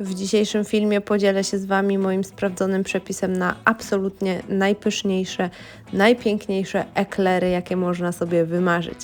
W dzisiejszym filmie podzielę się z Wami moim sprawdzonym przepisem na absolutnie najpyszniejsze, najpiękniejsze eklery, jakie można sobie wymarzyć.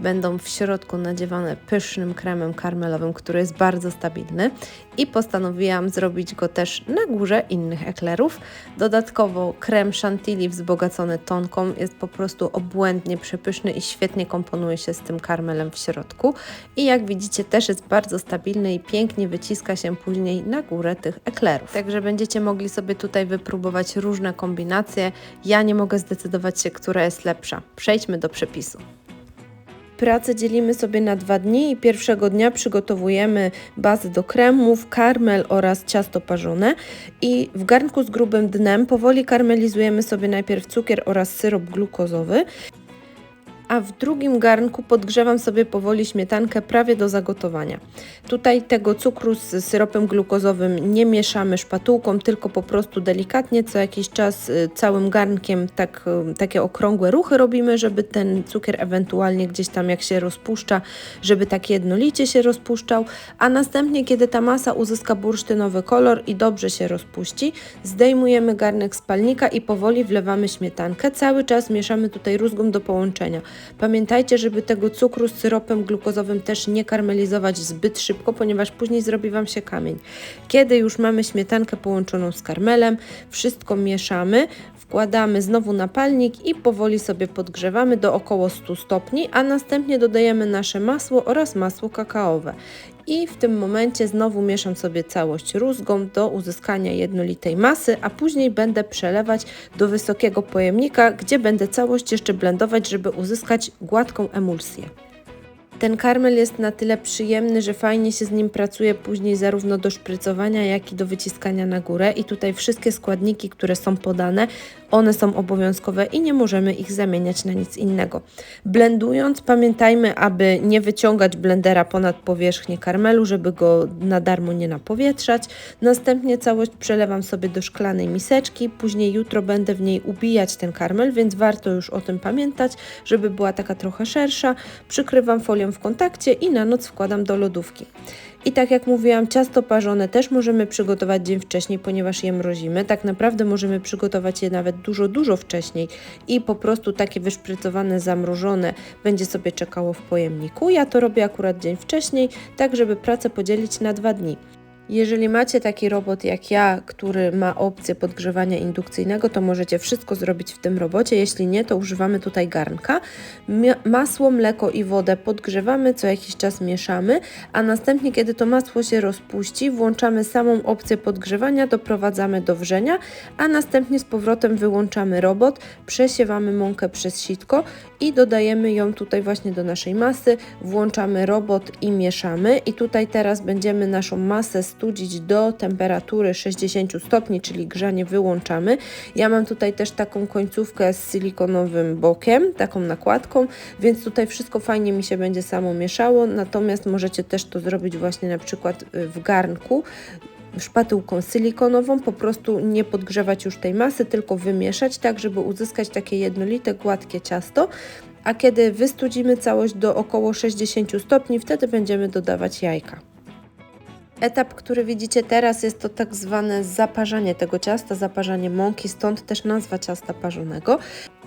Będą w środku nadziewane pysznym kremem karmelowym, który jest bardzo stabilny i postanowiłam zrobić go też na górze innych eklerów. Dodatkowo krem chantilly wzbogacony tonką jest po prostu obłędnie przepyszny i świetnie komponuje się z tym karmelem w środku. I jak widzicie też jest bardzo stabilny i pięknie wyciska się później na górę tych eklerów. Także będziecie mogli sobie tutaj wypróbować różne kombinacje. Ja nie mogę zdecydować się, która jest lepsza. Przejdźmy do przepisu. Pracę dzielimy sobie na dwa dni i pierwszego dnia przygotowujemy bazę do kremów, karmel oraz ciasto parzone i w garnku z grubym dnem powoli karmelizujemy sobie najpierw cukier oraz syrop glukozowy a w drugim garnku podgrzewam sobie powoli śmietankę prawie do zagotowania. Tutaj tego cukru z syropem glukozowym nie mieszamy szpatułką, tylko po prostu delikatnie co jakiś czas y, całym garnkiem tak, y, takie okrągłe ruchy robimy, żeby ten cukier ewentualnie gdzieś tam jak się rozpuszcza, żeby tak jednolicie się rozpuszczał, a następnie kiedy ta masa uzyska bursztynowy kolor i dobrze się rozpuści, zdejmujemy garnek z palnika i powoli wlewamy śmietankę. Cały czas mieszamy tutaj rózgą do połączenia. Pamiętajcie, żeby tego cukru z syropem glukozowym też nie karmelizować zbyt szybko, ponieważ później zrobi Wam się kamień. Kiedy już mamy śmietankę połączoną z karmelem, wszystko mieszamy, wkładamy znowu na palnik i powoli sobie podgrzewamy do około 100 stopni, a następnie dodajemy nasze masło oraz masło kakaowe. I w tym momencie znowu mieszam sobie całość rózgą do uzyskania jednolitej masy, a później będę przelewać do wysokiego pojemnika, gdzie będę całość jeszcze blendować, żeby uzyskać gładką emulsję. Ten karmel jest na tyle przyjemny, że fajnie się z nim pracuje później zarówno do szprycowania, jak i do wyciskania na górę. I tutaj wszystkie składniki, które są podane, one są obowiązkowe i nie możemy ich zamieniać na nic innego. Blendując, pamiętajmy, aby nie wyciągać blendera ponad powierzchnię karmelu, żeby go na darmo nie napowietrzać. Następnie całość przelewam sobie do szklanej miseczki, później jutro będę w niej ubijać ten karmel, więc warto już o tym pamiętać, żeby była taka trochę szersza. Przykrywam folią w kontakcie i na noc wkładam do lodówki. I tak jak mówiłam, ciasto parzone też możemy przygotować dzień wcześniej, ponieważ je mrozimy. Tak naprawdę możemy przygotować je nawet dużo, dużo wcześniej i po prostu takie wyszprycowane, zamrożone będzie sobie czekało w pojemniku. Ja to robię akurat dzień wcześniej, tak żeby pracę podzielić na dwa dni. Jeżeli macie taki robot jak ja, który ma opcję podgrzewania indukcyjnego, to możecie wszystko zrobić w tym robocie. Jeśli nie, to używamy tutaj garnka. Masło, mleko i wodę podgrzewamy, co jakiś czas mieszamy, a następnie, kiedy to masło się rozpuści, włączamy samą opcję podgrzewania, doprowadzamy do wrzenia, a następnie z powrotem wyłączamy robot, przesiewamy mąkę przez sitko i dodajemy ją tutaj właśnie do naszej masy, włączamy robot i mieszamy. I tutaj teraz będziemy naszą masę studzić do temperatury 60 stopni, czyli grzanie wyłączamy. Ja mam tutaj też taką końcówkę z silikonowym bokiem, taką nakładką, więc tutaj wszystko fajnie mi się będzie samo mieszało, natomiast możecie też to zrobić właśnie na przykład y, w garnku, szpatułką silikonową, po prostu nie podgrzewać już tej masy, tylko wymieszać tak, żeby uzyskać takie jednolite, gładkie ciasto. A kiedy wystudzimy całość do około 60 stopni, wtedy będziemy dodawać jajka. Etap, który widzicie teraz, jest to tak zwane zaparzanie tego ciasta, zaparzanie mąki, stąd też nazwa ciasta parzonego.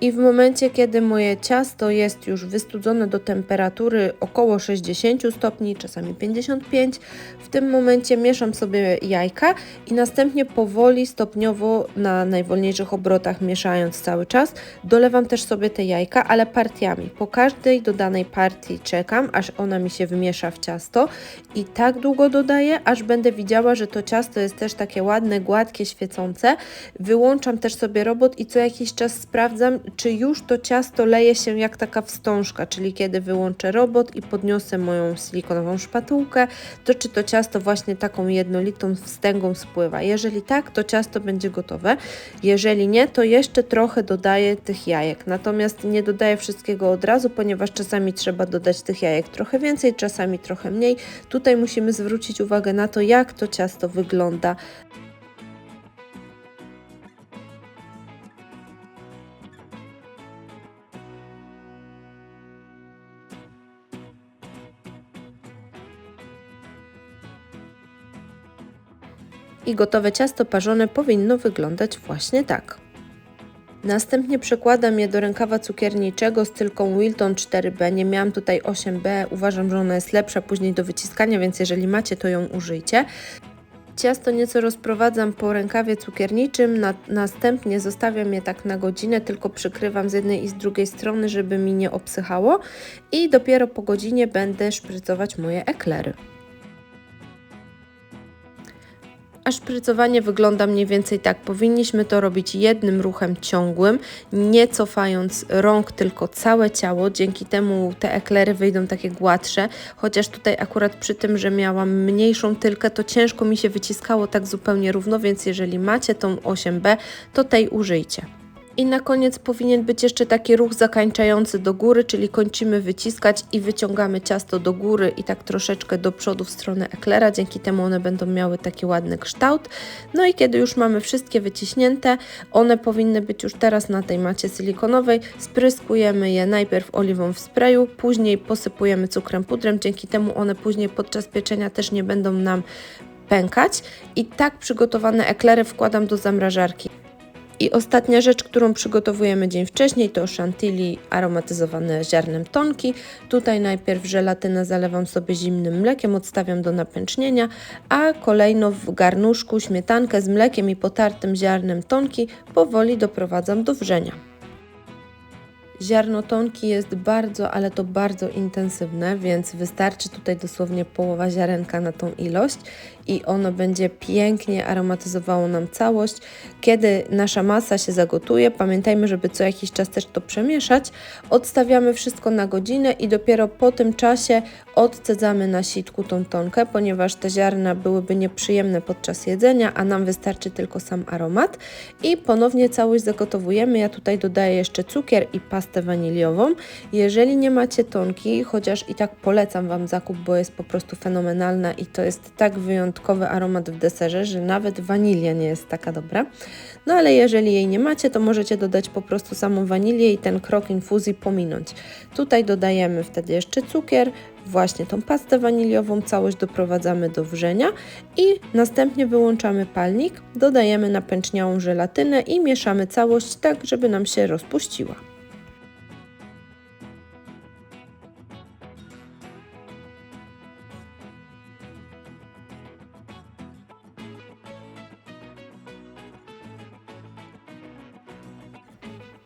I w momencie, kiedy moje ciasto jest już wystudzone do temperatury około 60 stopni, czasami 55, w tym momencie mieszam sobie jajka i następnie powoli, stopniowo na najwolniejszych obrotach mieszając cały czas, dolewam też sobie te jajka, ale partiami. Po każdej dodanej partii czekam, aż ona mi się wymiesza w ciasto i tak długo dodaję, aż będę widziała, że to ciasto jest też takie ładne, gładkie, świecące. Wyłączam też sobie robot i co jakiś czas sprawdzam, czy już to ciasto leje się jak taka wstążka, czyli kiedy wyłączę robot i podniosę moją silikonową szpatułkę, to czy to ciasto właśnie taką jednolitą wstęgą spływa. Jeżeli tak, to ciasto będzie gotowe. Jeżeli nie, to jeszcze trochę dodaję tych jajek. Natomiast nie dodaję wszystkiego od razu, ponieważ czasami trzeba dodać tych jajek trochę więcej, czasami trochę mniej. Tutaj musimy zwrócić uwagę na to, jak to ciasto wygląda I gotowe ciasto parzone powinno wyglądać właśnie tak. Następnie przekładam je do rękawa cukierniczego z tylką Wilton 4B. Nie miałam tutaj 8B, uważam, że ona jest lepsza później do wyciskania, więc jeżeli macie, to ją użyjcie. Ciasto nieco rozprowadzam po rękawie cukierniczym, na, następnie zostawiam je tak na godzinę, tylko przykrywam z jednej i z drugiej strony, żeby mi nie obsychało i dopiero po godzinie będę szprycować moje eklery. A szprycowanie wygląda mniej więcej tak. Powinniśmy to robić jednym ruchem ciągłym, nie cofając rąk, tylko całe ciało. Dzięki temu te eklery wyjdą takie gładsze, chociaż tutaj akurat przy tym, że miałam mniejszą tylkę, to ciężko mi się wyciskało tak zupełnie równo, więc jeżeli macie tą 8B, to tej użyjcie. I na koniec powinien być jeszcze taki ruch zakańczający do góry, czyli kończymy wyciskać i wyciągamy ciasto do góry i tak troszeczkę do przodu w stronę eklera, dzięki temu one będą miały taki ładny kształt. No i kiedy już mamy wszystkie wyciśnięte, one powinny być już teraz na tej macie silikonowej, spryskujemy je najpierw oliwą w sprayu, później posypujemy cukrem pudrem, dzięki temu one później podczas pieczenia też nie będą nam pękać i tak przygotowane eklery wkładam do zamrażarki. I ostatnia rzecz, którą przygotowujemy dzień wcześniej, to chantilly aromatyzowane ziarnem tonki. Tutaj najpierw żelatynę zalewam sobie zimnym mlekiem, odstawiam do napęcznienia, a kolejno w garnuszku śmietankę z mlekiem i potartym ziarnem tonki powoli doprowadzam do wrzenia. Ziarno tonki jest bardzo, ale to bardzo intensywne, więc wystarczy tutaj dosłownie połowa ziarenka na tą ilość i ono będzie pięknie aromatyzowało nam całość. Kiedy nasza masa się zagotuje, pamiętajmy, żeby co jakiś czas też to przemieszać. Odstawiamy wszystko na godzinę i dopiero po tym czasie odcedzamy na sitku tą tonkę, ponieważ te ziarna byłyby nieprzyjemne podczas jedzenia, a nam wystarczy tylko sam aromat. I ponownie całość zagotowujemy. Ja tutaj dodaję jeszcze cukier i pastę waniliową. Jeżeli nie macie tonki, chociaż i tak polecam Wam zakup, bo jest po prostu fenomenalna i to jest tak wyjątkowy aromat w deserze, że nawet wanilia nie jest taka dobra. No ale jeżeli jej nie macie, to możecie dodać po prostu samą wanilię i ten krok infuzji pominąć. Tutaj dodajemy wtedy jeszcze cukier, właśnie tą pastę waniliową, całość doprowadzamy do wrzenia i następnie wyłączamy palnik, dodajemy napęczniałą żelatynę i mieszamy całość tak, żeby nam się rozpuściła.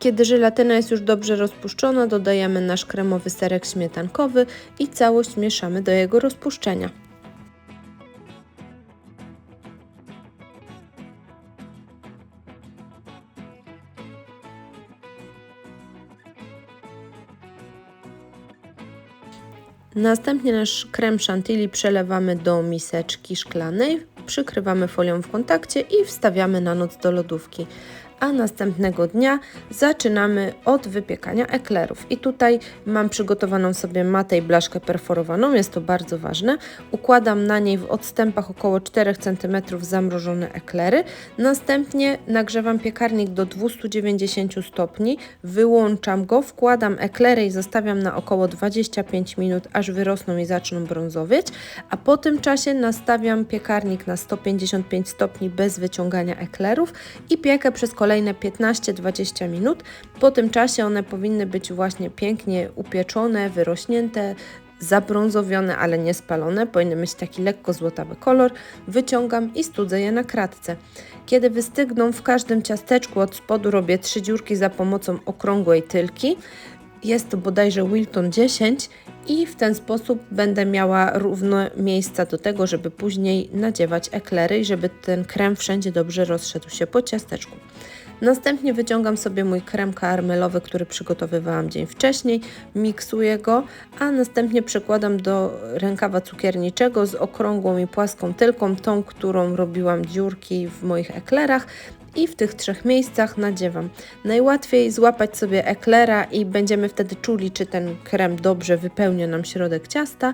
Kiedy żelatyna jest już dobrze rozpuszczona, dodajemy nasz kremowy serek śmietankowy i całość mieszamy do jego rozpuszczenia. Następnie nasz krem chantilly przelewamy do miseczki szklanej, przykrywamy folią w kontakcie i wstawiamy na noc do lodówki a następnego dnia zaczynamy od wypiekania eklerów. I tutaj mam przygotowaną sobie matę i blaszkę perforowaną, jest to bardzo ważne. Układam na niej w odstępach około 4 cm zamrożone eklery. Następnie nagrzewam piekarnik do 290 stopni, wyłączam go, wkładam eklery i zostawiam na około 25 minut, aż wyrosną i zaczną brązowieć, a po tym czasie nastawiam piekarnik na 155 stopni bez wyciągania eklerów i piekę przez kolejne kolejne 15-20 minut. Po tym czasie one powinny być właśnie pięknie upieczone, wyrośnięte, zabrązowione, ale nie spalone. Powinny mieć taki lekko złotawy kolor. Wyciągam i studzę je na kratce. Kiedy wystygną w każdym ciasteczku od spodu robię trzy dziurki za pomocą okrągłej tylki. Jest to bodajże Wilton 10 i w ten sposób będę miała równe miejsca do tego, żeby później nadziewać eklery i żeby ten krem wszędzie dobrze rozszedł się po ciasteczku. Następnie wyciągam sobie mój krem karmelowy, który przygotowywałam dzień wcześniej, miksuję go, a następnie przekładam do rękawa cukierniczego z okrągłą i płaską tylką, tą, którą robiłam dziurki w moich eklerach i w tych trzech miejscach nadziewam. Najłatwiej złapać sobie eklera i będziemy wtedy czuli, czy ten krem dobrze wypełnia nam środek ciasta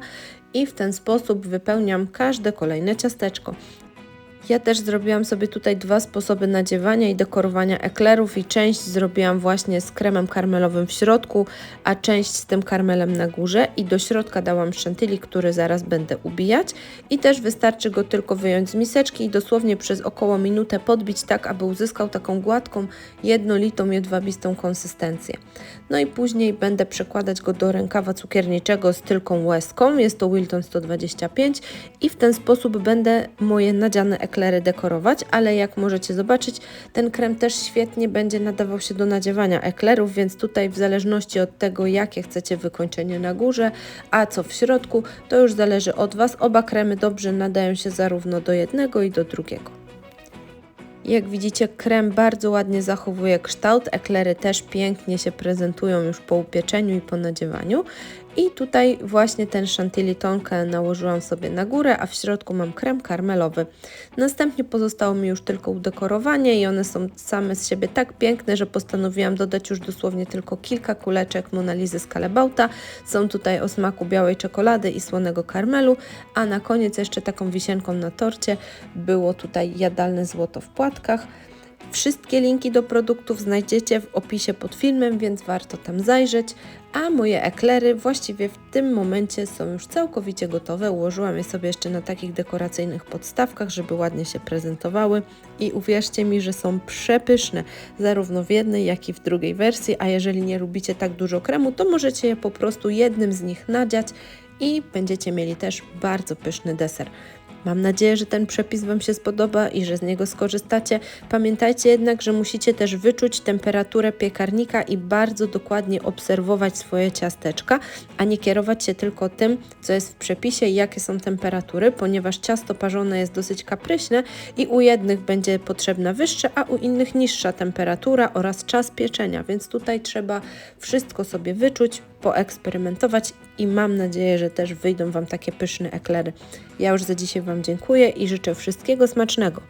i w ten sposób wypełniam każde kolejne ciasteczko. Ja też zrobiłam sobie tutaj dwa sposoby nadziewania i dekorowania eklerów i część zrobiłam właśnie z kremem karmelowym w środku, a część z tym karmelem na górze i do środka dałam szantyli, który zaraz będę ubijać i też wystarczy go tylko wyjąć z miseczki i dosłownie przez około minutę podbić tak, aby uzyskał taką gładką, jednolitą, jedwabistą konsystencję. No i później będę przekładać go do rękawa cukierniczego z tylką łezką, jest to Wilton 125 i w ten sposób będę moje nadziane eklery dekorować, ale jak możecie zobaczyć, ten krem też świetnie będzie nadawał się do nadziewania eklerów, więc tutaj w zależności od tego, jakie chcecie wykończenie na górze, a co w środku, to już zależy od Was. Oba kremy dobrze nadają się zarówno do jednego i do drugiego. Jak widzicie, krem bardzo ładnie zachowuje kształt, eklery też pięknie się prezentują już po upieczeniu i po nadziewaniu. I tutaj właśnie ten chantilly tonkę nałożyłam sobie na górę, a w środku mam krem karmelowy. Następnie pozostało mi już tylko udekorowanie i one są same z siebie tak piękne, że postanowiłam dodać już dosłownie tylko kilka kuleczek Monalizy z Kalebauta. Są tutaj o smaku białej czekolady i słonego karmelu, a na koniec jeszcze taką wisienką na torcie było tutaj jadalne złoto w płatkach. Wszystkie linki do produktów znajdziecie w opisie pod filmem, więc warto tam zajrzeć. A moje eklery właściwie w tym momencie są już całkowicie gotowe. Ułożyłam je sobie jeszcze na takich dekoracyjnych podstawkach, żeby ładnie się prezentowały. I uwierzcie mi, że są przepyszne, zarówno w jednej, jak i w drugiej wersji. A jeżeli nie lubicie tak dużo kremu, to możecie je po prostu jednym z nich nadziać i będziecie mieli też bardzo pyszny deser. Mam nadzieję, że ten przepis Wam się spodoba i że z niego skorzystacie. Pamiętajcie jednak, że musicie też wyczuć temperaturę piekarnika i bardzo dokładnie obserwować swoje ciasteczka, a nie kierować się tylko tym, co jest w przepisie i jakie są temperatury, ponieważ ciasto parzone jest dosyć kapryśne i u jednych będzie potrzebna wyższa, a u innych niższa temperatura oraz czas pieczenia, więc tutaj trzeba wszystko sobie wyczuć, poeksperymentować i mam nadzieję, że też wyjdą Wam takie pyszne eklery. Ja już za dzisiaj Wam dziękuję i życzę wszystkiego smacznego.